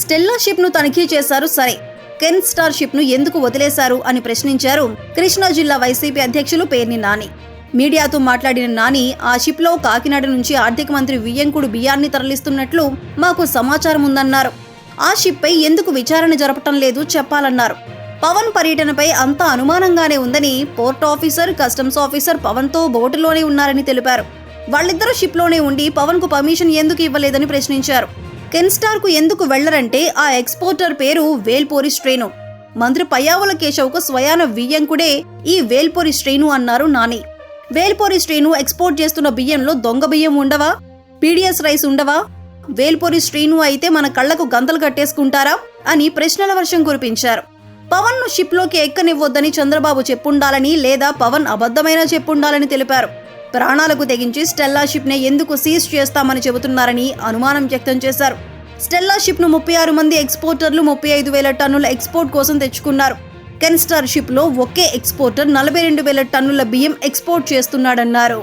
Stella షిప్ను తనిఖీ చేశారు. సరే కెన్ స్టార్ షిప్ను ఎందుకు వదిలేశారు అని ప్రశ్నించారు కృష్ణా జిల్లా వైసీపీ అధ్యక్షులు పేర్ని నాని. మీడియాతో మాట్లాడిన నాని ఆ షిప్లో కాకినాడ నుంచి ఆర్థిక మంత్రి వియ్యంకుడు బియ్యాన్ని తరలిస్తున్నట్లు మాకు సమాచారం ఉందన్నారు ఆ షిప్పై ఎందుకు విచారణ జరపటం లేదు చెప్పాలన్నారు. పవన్ పర్యటనపై అంతా అనుమానంగానే ఉందని పోర్ట్ ఆఫీసర్ కస్టమ్స్ ఆఫీసర్ పవన్తో బోటులోనే ఉన్నారని తెలిపారు. వాళ్ళిద్దరూ షిప్లోనే ఉండి పవన్కు పర్మిషన్ ఎందుకు ఇవ్వలేదని ప్రశ్నించారు. కెన్స్టార్కు ఎందుకు వెళ్ళరంటే ఆ ఎక్స్పోర్టర్ పేరు వేల్పోరి శ్రేణు మంత్రి పయ్యావుల కేశవ్కు స్వయాన వియ్యంకుడే ఈ వేల్పోరి శ్రేణు అన్నారు నాని. వేల్పోరి శ్రేణు ఎక్స్పోర్ట్ చేస్తున్న బియ్యంలో దొంగ బియ్యం ఉండవా? పీడిఎస్ రైస్ ఉండవా? వేల్పోరి శ్రీను అయితే మన కళ్ళకు గంతలు కట్టేసుకుంటారా? అని ప్రశ్నల వర్షం కురిపించారు. పవన్ను షిప్లోకి ఎక్కనివ్వొద్దని చంద్రబాబు చెప్పుండాలని లేదా పవన్ అబద్ధమైన చెప్పుండాలని తెలిపారు. ప్రాణాలకు తెగించి స్టెల్లా షిప్నే ఎందుకు సీజ్ చేస్తామని చెబుతున్నారని అనుమానం వ్యక్తం చేశారు. స్టెల్లా షిప్ను ముప్పై ఆరు మంది ఎక్స్పోర్టర్లు ముప్పై ఐదు వేల టన్నుల ఎక్స్పోర్ట్ కోసం తెచ్చుకున్నారు. కెన్స్టార్ షిప్లో ఒకే ఎక్స్పోర్టర్ నలభై రెండు వేల టన్నుల బియ్యం ఎక్స్పోర్ట్ చేస్తున్నాడన్నారు.